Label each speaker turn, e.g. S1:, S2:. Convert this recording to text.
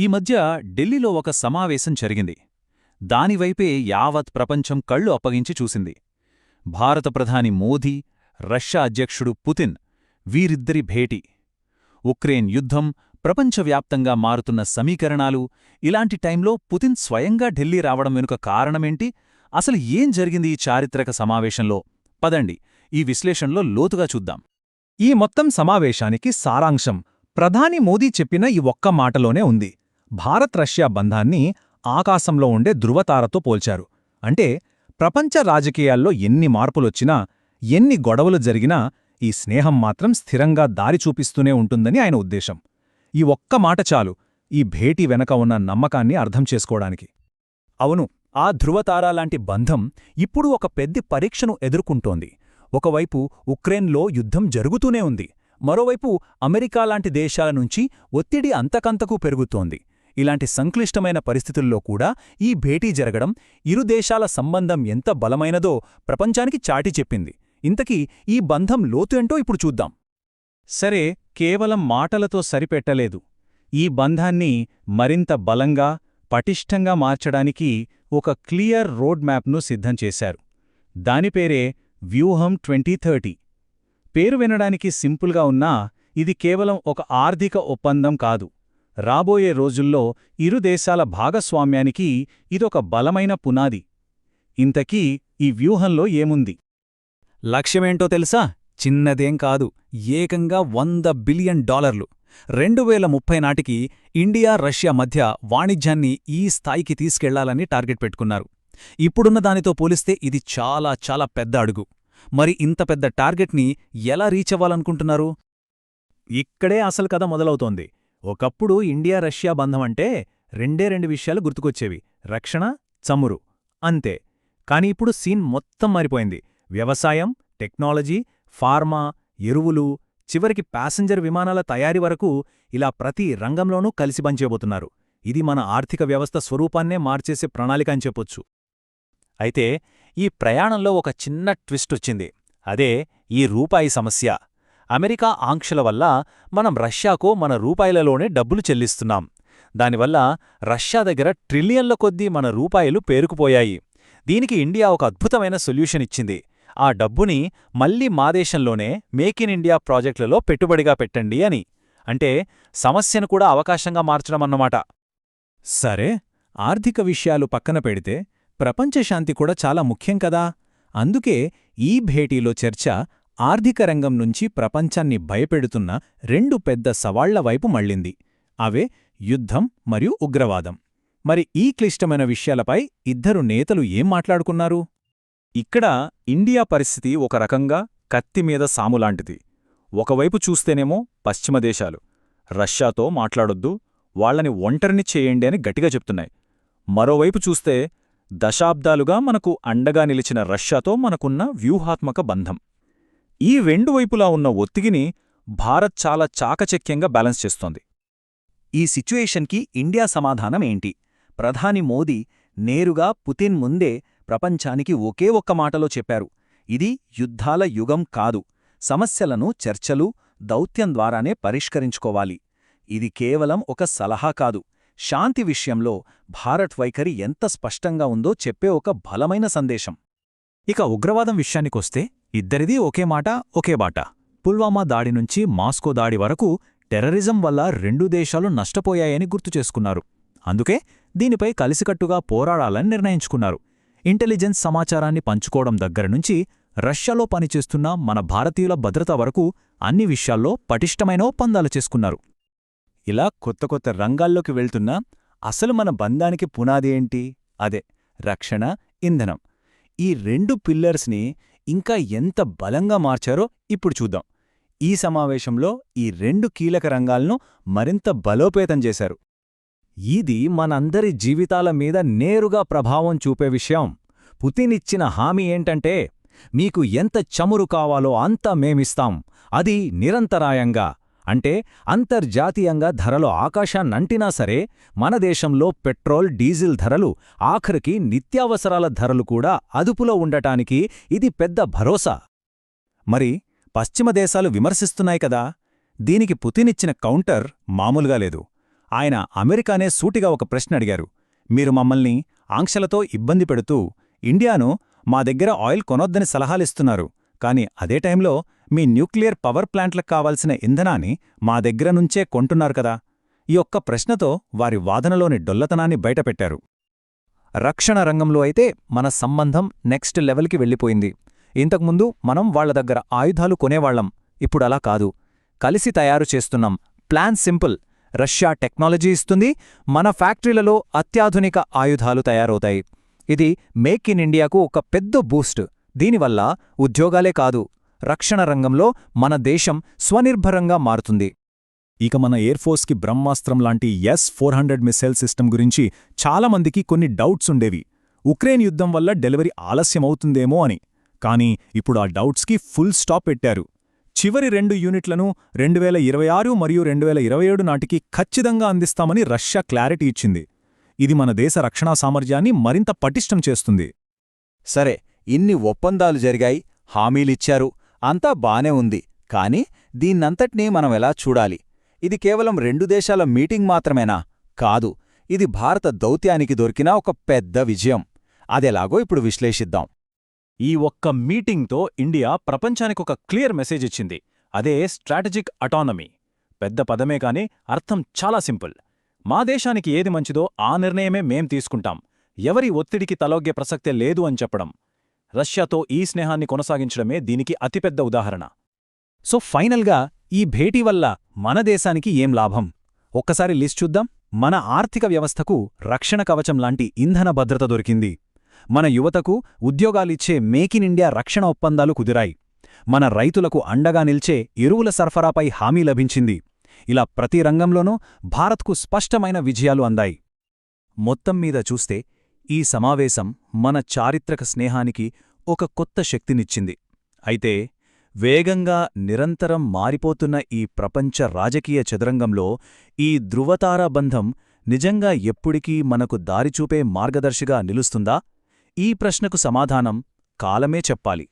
S1: ఈ మధ్య ఢిల్లీలో ఒక సమావేశం జరిగింది. దానివైపే యావత్ ప్రపంచం కళ్ళు అప్పగించి చూసింది. భారత ప్రధాని మోదీ రష్యా అధ్యక్షుడు పుతిన్ వీరిద్దరి భేటీ. ఉక్రెయిన్ యుద్ధం ప్రపంచవ్యాప్తంగా మారుతున్న సమీకరణాలు ఇలాంటి టైంలో పుతిన్ స్వయంగా ఢిల్లీ రావడం వెనుక కారణమేంటి? అసలు ఏం జరిగింది ఈ చారిత్రక సమావేశంలో? పదండి ఈ విశ్లేషణలో లోతుగా చూద్దాం.
S2: ఈ మొత్తం సమావేశానికి సారాంశం ప్రధాని మోదీ చెప్పిన ఈ ఒక్క మాటలోనే ఉంది. భారత్ రష్యా బంధాన్ని ఆకాశంలో ఉండే ధృవతారతో పోల్చారు. అంటే ప్రపంచ రాజకీయాల్లో ఎన్ని మార్పులొచ్చినా ఎన్ని గొడవలు జరిగినా ఈ స్నేహం మాత్రం స్థిరంగా దారి చూపిస్తూనే ఉంటుందని ఆయన ఉద్దేశం. ఈ ఒక్క మాట చాలు ఈ భేటీ వెనక ఉన్న నమ్మకాన్ని అర్థం చేసుకోవడానికి. అవును ఆ ధృవతారాలాంటి బంధం ఇప్పుడు ఒక పెద్ద పరీక్షను ఎదుర్కొంటోంది. ఒకవైపు ఉక్రెయిన్లో యుద్ధం జరుగుతూనే ఉంది. మరోవైపు అమెరికా లాంటి దేశాల నుంచి ఒత్తిడి అంతకంతకూ పెరుగుతోంది. ఇలాంటి సంక్లిష్టమైన పరిస్థితుల్లో కూడా ఈ భేటీ జరగడం ఇరు దేశాల సంబంధం ఎంత బలమైనదో ప్రపంచానికి చాటి చెప్పింది. ఇంతకీ ఈ బంధం లోతు ఏంటో ఇప్పుడు చూద్దాం. సరే కేవలం మాటలతో సరిపెట్టలేదు. ఈ బంధాన్ని మరింత బలంగా పటిష్టంగా మార్చడానికి ఒక క్లియర్ రోడ్ మ్యాప్ను సిద్ధం చేశారు. దానిపేరే వ్యూహం ట్వంటీ థర్టీ. పేరు వినడానికి సింపుల్గా ఉన్నా ఇది కేవలం ఒక ఆర్థిక ఒప్పందం కాదు. రాబోయే రోజుల్లో ఇరు దేశాల భాగస్వామ్యానికి ఇదొక బలమైన పునాది. ఇంతకీ ఈ వ్యూహంలో ఏముంది? లక్ష్యమేంటో తెలుసా? చిన్నదేం కాదు. ఏకంగా వంద బిలియన్ డాలర్లు. రెండు వేల ముప్పై నాటికి ఇండియా రష్యా మధ్య వాణిజ్యాన్ని ఈ స్థాయికి తీసుకెళ్ళాలని టార్గెట్ పెట్టుకున్నారు. ఇప్పుడున్న దానితో పోలిస్తే ఇది చాలా చాలా పెద్ద అడుగు. మరి ఇంత పెద్ద టార్గెట్ని ఎలా రీచ్ అవ్వాలనుకుంటున్నారు? ఇక్కడే అసలు కథ మొదలవుతోంది. ఒకప్పుడు ఇండియా రష్యా బంధం అంటే రెండే రెండు విషయాలు గుర్తుకొచ్చేవి. రక్షణ చమురు. అంతే. కాని ఇప్పుడు సీన్ మొత్తం మారిపోయింది. వ్యవసాయం టెక్నాలజీ ఫార్మా ఎరువులు చివరికి ప్యాసింజర్ విమానాల తయారీ వరకు ఇలా ప్రతి రంగంలోనూ కలిసి పనిచేయబోతున్నారు. ఇది మన ఆర్థిక వ్యవస్థ స్వరూపాన్నే మార్చేసే ప్రణాళిక అని చెప్పొచ్చు. అయితే ఈ ప్రయాణంలో ఒక చిన్న ట్విస్ట్ వచ్చింది. అదే ఈ రూపాయి సమస్య. అమెరికా ఆంక్షల వల్ల మనం రష్యాకు మన రూపాయలలోనే డబ్బులు చెల్లిస్తున్నాం. దానివల్ల రష్యా దగ్గర ట్రిలియన్ల కొద్దీ మన రూపాయలు పేరుకుపోయాయి. దీనికి ఇండియా ఒక అద్భుతమైన సొల్యూషన్ ఇచ్చింది. ఆ డబ్బుని మళ్ళీ మా దేశంలోనే మేక్ ఇన్ ఇండియా ప్రాజెక్టులలో పెట్టుబడిగా పెట్టండి అని. అంటే సమస్యను కూడా అవకాశంగా మార్చడమన్నమాట సరే ఆర్థిక విషయాలు పక్కన పెడితే ప్రపంచశాంతి కూడా చాలా ముఖ్యం కదా. అందుకే ఈ భేటీలో చర్చ ఆర్థిక రంగం నుంచి ప్రపంచాన్ని భయపెడుతున్న రెండు పెద్ద సవాళ్ళ వైపు మళ్ళింది. అవే యుద్ధం మరియు ఉగ్రవాదం. మరి ఈ క్లిష్టమైన విషయాలపై ఇద్దరు నేతలు ఏం మాట్లాడుకున్నారు? ఇక్కడ ఇండియా పరిస్థితి ఒక రకంగా కత్తిమీద సాములాంటిది ఒకవైపు చూస్తేనేమో పశ్చిమ దేశాలు. రష్యాతో మాట్లాడొద్దు వాళ్ళని ఒంటరిని చేయండి అని గట్టిగా చెప్తున్నాయి. మరోవైపు చూస్తే దశాబ్దాలుగా మనకు అండగా నిలిచిన రష్యాతో మనకున్న వ్యూహాత్మక బంధం. ఈ రెండు వైపులా ఉన్న ఒత్తిగిని భారత్ చాలా చాకచక్యంగా బ్యాలెన్స్ చేస్తోంది. ఈ సిచ్యుయేషన్కి ఇండియా సమాధానం ఏంటి? ప్రధాని మోదీ నేరుగా పుతిన్ ముందే ప్రపంచానికి ఒకే ఒక్క మాటలో చెప్పారు. ఇది యుద్ధాల యుగం కాదు. సమస్యలను చర్చలు దౌత్యం ద్వారానే పరిష్కరించుకోవాలి. ఇది కేవలం ఒక సలహా కాదు. శాంతి విషయంలో భారత్ వైఖరి ఎంత స్పష్టంగా ఉందో చెప్పే ఒక బలమైన సందేశం. ఇక ఉగ్రవాదం విషయానికొస్తే ఇద్దరిదీ ఒకే మాట ఒకే బాట. పుల్వామా దాడి నుంచి మాస్కో దాడి వరకు టెర్రరిజం వల్ల రెండు దేశాలు నష్టపోయాయని గుర్తుచేసుకున్నారు అందుకే దీనిపై కలిసికట్టుగా పోరాడాలని నిర్ణయించుకున్నారు. ఇంటెలిజెన్స్ సమాచారాన్ని పంచుకోవడం దగ్గరనుంచి రష్యాలో పనిచేస్తున్న మన భారతీయుల భద్రత వరకు అన్ని విషయాల్లో పటిష్టమైన ఒప్పందాలు చేసుకున్నారు. ఇలా కొత్త కొత్త రంగాల్లోకి వెళ్తున్నా అసలు మన బంధానికి పునాది ఏంటి? అదే రక్షణ ఇంధనం. ఈ రెండు పిల్లర్స్ని ఇంకా ఎంత బలంగా మార్చారో ఇప్పుడు చూద్దాం. ఈ సమావేశంలో ఈ రెండు కీలక రంగాలను మరింత బలోపేతం చేశారు. ఇది మనందరి జీవితాల మీద నేరుగా ప్రభావం చూపే విషయం. పుతినిచ్చిన హామీ ఏంటంటే మీకు ఎంత చమురు కావాలో అంత మేమిస్తాం. అది నిరంతరాయంగా. అంటే అంతర్జాతీయంగా ధరలు ఆకాశాన్నంటినా సరే మన దేశంలో పెట్రోల్ డీజిల్ ధరలు ఆఖరికి నిత్యావసరాల ధరలు కూడా అదుపులో ఉండటానికి ఇది పెద్ద భరోసా. మరి పశ్చిమ దేశాలు విమర్శిస్తున్నాయి కదా దీనికి పుతినిచ్చిన కౌంటర్ మామూలుగా లేదు. ఆయన అమెరికానే సూటిగా ఒక ప్రశ్న అడిగారు. మీరు మమ్మల్ని ఆంక్షలతో ఇబ్బంది పెడుతూ ఇండియాను మా దగ్గర ఆయిల్ కొనొద్దని సలహాలిస్తున్నారు. కాని అదే టైంలో మీ న్యూక్లియర్ పవర్ ప్లాంట్లకు కావాల్సిన ఇంధనాన్ని మా దగ్గర నుంచే కొంటున్నారు కదా. ఈ ఒక్క ప్రశ్నతో వారి వాదనలోని డొల్లతనాన్ని బయటపెట్టారు. రక్షణ రంగంలో అయితే మన సంబంధం నెక్స్ట్ లెవెల్కి వెళ్ళిపోయింది. ఇంతకుముందు మనం వాళ్ళ దగ్గర ఆయుధాలు కొనేవాళ్ళం ఇప్పుడలా కాదు. కలిసి తయారు చేస్తున్నాం. Plan simple. రష్యా టెక్నాలజీ ఇస్తుంది. మన ఫ్యాక్టరీలలో అత్యాధునిక ఆయుధాలు తయారవుతాయి. ఇది మేక్ ఇన్ ఇండియాకు ఒక పెద్ద బూస్ట్. దీనివల్ల ఉద్యోగాలే కాదు రక్షణ రంగంలో మన దేశం స్వనిర్భరంగా మారుతుంది. ఇక మన ఎయిర్ఫోర్స్కి బ్రహ్మాస్త్రం లాంటి S four hundred missile system గురించి చాలామందికి కొన్ని డౌట్స్ ఉండేవి. ఉక్రెయిన్ యుద్ధం వల్ల డెలివరీ ఆలస్యమవుతుందేమో అని. కానీ ఇప్పుడు ఆ డౌట్స్కి ఫుల్ స్టాప్ పెట్టారు. చివరి రెండు యూనిట్లను రెండు వేల ఇరవై ఆరు మరియు రెండు వేల ఇరవై ఏడు నాటికి ఖచ్చితంగా అందిస్తామని రష్యా క్లారిటీ ఇచ్చింది. ఇది మన దేశ రక్షణా సామర్థ్యాన్ని మరింత పటిష్టం చేస్తుంది.
S3: సరే ఇన్ని ఒప్పందాలు జరిగాయి హామీలిచ్చారు అంతా బానే ఉంది. కాని దీన్నంతటినీ మనం ఎలా చూడాలి? ఇది కేవలం రెండు దేశాల మీటింగ్ మాత్రమేనా? కాదు ఇది భారత దౌత్యానికి దొరికిన ఒక పెద్ద విజయం. అదెలాగో ఇప్పుడు విశ్లేషిద్దాం.
S2: ఈ ఒక్క మీటింగ్తో ఇండియా ప్రపంచానికొక క్లియర్ మెసేజ్ ఇచ్చింది. అదే స్ట్రాటజిక్ అటానమీ. పెద్ద పదమే కాని అర్థం చాలా సింపుల్. మా దేశానికి ఏది మంచిదో ఆ నిర్ణయమే మేం తీసుకుంటాం. ఎవరి ఒత్తిడికి తలొగ్గే ప్రసక్తే లేదు అని చెప్పడం. రష్యాతో ఈ స్నేహాన్ని కొనసాగించడమే దీనికి అతిపెద్ద ఉదాహరణ. సో ఫైనల్గా ఈ భేటీ వల్ల మన దేశానికి ఏం లాభం? ఒక్కసారి లిస్ట్ చూద్దాం. మన ఆర్థిక వ్యవస్థకు రక్షణ కవచం లాంటి ఇంధన భద్రత దొరికింది. మన యువతకు ఉద్యోగాలిచ్చే మేక్ ఇన్ ఇండియా రక్షణ ఒప్పందాలు కుదిరాయి. మన రైతులకు అండగా నిల్చే ఎరువుల సరఫరాపై హామీ లభించింది. ఇలా ప్రతి రంగంలోనూ భారత్కు స్పష్టమైన విజయాలు అందాయి. మొత్తం మీద చూస్తే ఈ సమావేశం మన చారిత్రక స్నేహానికి ఒక కొత్త శక్తినిచ్చింది. అయితే వేగంగా నిరంతరం మారిపోతున్న ఈ ప్రపంచ రాజకీయ చదరంగంలో ఈ ధృవతారాబంధం నిజంగా ఎప్పుడికీ మనకు దారిచూపే మార్గదర్శిగా నిలుస్తుందా? ఈ ప్రశ్నకు సమాధానం కాలమే చెప్పాలి.